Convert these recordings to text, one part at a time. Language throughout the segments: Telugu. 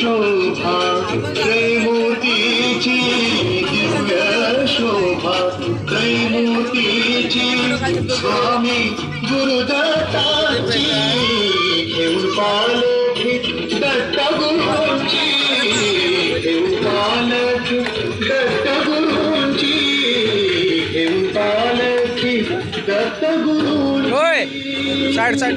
শোভা ত্রৈমূর্তি দিব্য শোভা ত্রৈমূর্তি স্বামী গুরুদত্তা পালে দত্ত গুরুজি পালে দত্ত গুরুজি পালে দত্ত গুরু সাইড সাইড।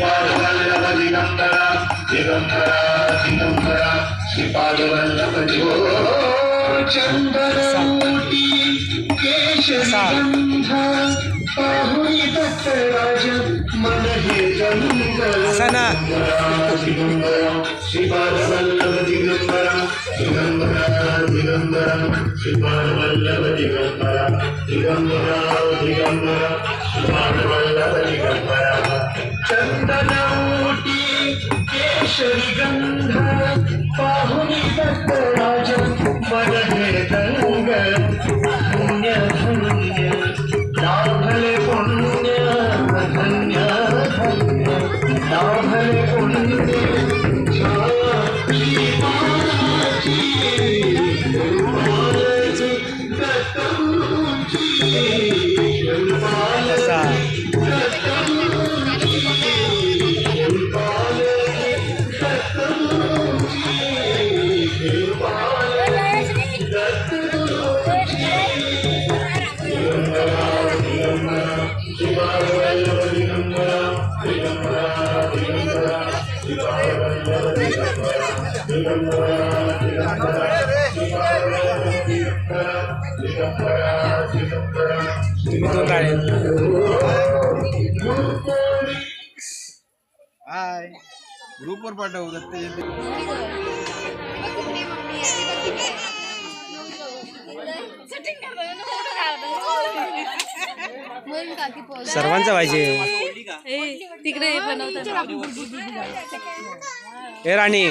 శ్రీపాదవల్లభదిగంబర దిగంబర దిగంబర శ్రీపాదవల్లభజో చందరమూర్తి కేశగంధ బాహుని దత్తరాజ మనహి గంగర దిగంబర శ్రీపాదవల్లభ దిగంబర దిగంబర దిగంబర శ్రీపాదవల్లభ దిగంబర దిగంబర దిగంబర हाय. ग्रुपवर पाठव दत्त सर्वांचं पाहिजे. तिकडे बनवतात. हे राणी